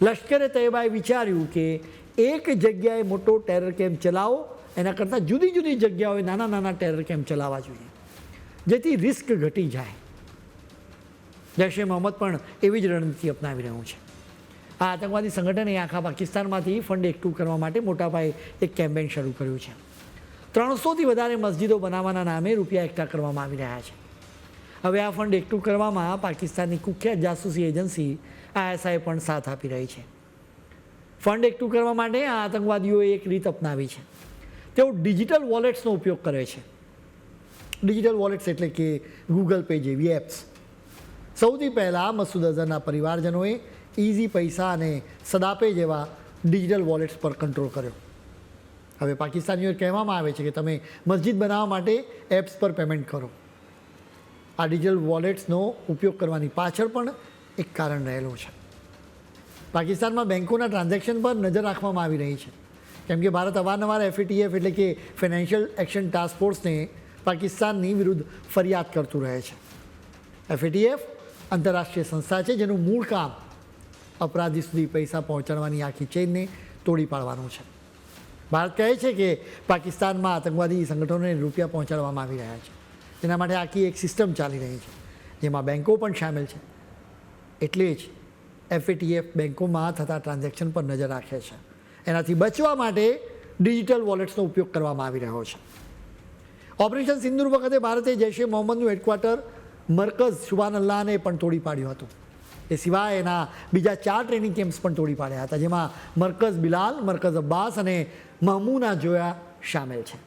લશ્કરે તૈયબાએ વિચાર્યું કે એક જગ્યાએ મોટો ટેરર કેમ્પ ચલાવો, એના કરતાં જુદી જુદી જગ્યાઓએ નાના નાના ટેરર કેમ્પ ચલાવવા જોઈએ, જેથી રિસ્ક ઘટી જાય. જૈશ એ મોહમ્મદ પણ એવી જ રણનીતિ અપનાવી રહ્યું છે. આ આતંકવાદી સંગઠને આખા પાકિસ્તાનમાંથી ફંડ એકઠું કરવા માટે મોટા પાયે એક કેમ્પેન શરૂ કર્યું છે. ત્રણસોથી વધારે મસ્જિદો બનાવવાના નામે રૂપિયા એકઠા કરવામાં આવી રહ્યા છે. હવે આ ફંડ એકઠું કરવામાં પાકિસ્તાનની કુખ્યાત જાસૂસી એજન્સી આઈએસઆઈ પણ સાથ આપી રહી છે. ફંડ એકઠું કરવા માટે આ આતંકવાદીઓએ એક રીત અપનાવી છે. તેઓ ડિજિટલ વોલેટ્સનો ઉપયોગ કરે છે. ડિજિટલ વોલેટ્સ એટલે કે ગૂગલ પે જેવી એપ્સ. સૌથી પહેલાં મસૂદ અઝહરના પરિવારજનોએ ઇઝી પૈસા અને સદાપે જેવા ડિજિટલ વોલેટ્સ પર કંટ્રોલ કર્યો. હવે પાકિસ્તાનીઓ કહેવામાં આવે છે કે તમે મસ્જિદ બનાવવા માટે એપ્સ પર પેમેન્ટ કરો. આ ડિજિટલ વોલેટ્સનો ઉપયોગ કરવાની પાછળ પણ એક કારણ રહેલું છે. પાકિસ્તાનમાં બેન્કોના ટ્રાન્ઝેક્શન પર નજર રાખવામાં આવી રહી છે. કેમ કે ભારત અવારનવાર એફએટીએફ એટલે કે ફાઇનાન્શિયલ એક્શન ટાસ્ક ફોર્સને પાકિસ્તાનની વિરુદ્ધ ફરિયાદ કરતું રહે છે. એફએટીએફ આંતરરાષ્ટ્રીય સંસ્થા છે જેનું મૂળ કામ અપરાધી સુધી પૈસા પહોંચાડવાની આખી ચેઇનને તોડી પાડવાનું છે. ભારત કહે છે કે પાકિસ્તાનમાં આતંકવાદી સંગઠનોને રૂપિયા પહોંચાડવામાં આવી રહ્યા છે. તેના માટે આખી એક સિસ્ટમ ચાલી રહી છે, જેમાં બેન્કો પણ સામેલ છે. એટલે જ એફએટીએફ બેન્કોમાં થતા ટ્રાન્ઝેક્શન પર નજર રાખે છે. એનાથી બચવા માટે ડિજિટલ વોલેટ્સનો ઉપયોગ કરવામાં આવી રહ્યો છે. ઓપરેશન સિંધુર વખતે ભારતે જૈશ મોહમ્મદનું હેડક્વાર્ટર મરકઝ શુભાનલ્લાહને પણ તોડી પાડ્યું હતું. એ સિવાય એના બીજા ચાર ટ્રેનિંગ કેમ્પ્સ પણ તોડી પાડ્યા હતા, જેમાં મરકઝ બિલાલ, મરકઝ અબ્બાસ અને મહમૂના જોયા સામેલ છે.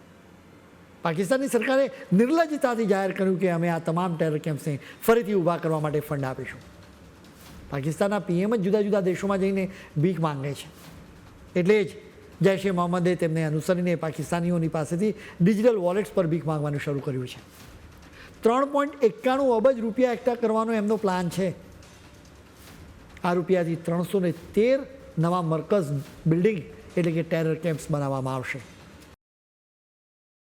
પાકિસ્તાનની સરકારે નિર્લજતાથી જાહેર કર્યું કે અમે આ તમામ ટેરર કેમ્પ્સને ફરીથી ઊભા કરવા માટે ફંડ આપીશું. પાકિસ્તાનના પીએમ જ જુદા જુદા દેશોમાં જઈને ભીખ માંગે છે. એટલે જ જૈશ એ મોહમ્મદે તેમને અનુસરીને પાકિસ્તાનીઓની પાસેથી ડિજિટલ વોલેટ્સ પર ભીખ માંગવાનું શરૂ કર્યું છે. ત્રણ પોઈન્ટ એકાણું અબજ રૂપિયા એકઠા કરવાનો એમનો પ્લાન છે. આ રૂપિયાથી ત્રણસો તેર નવા મરકઝ બિલ્ડિંગ એટલે કે ટેરર કેમ્પ્સ બનાવવામાં આવશે.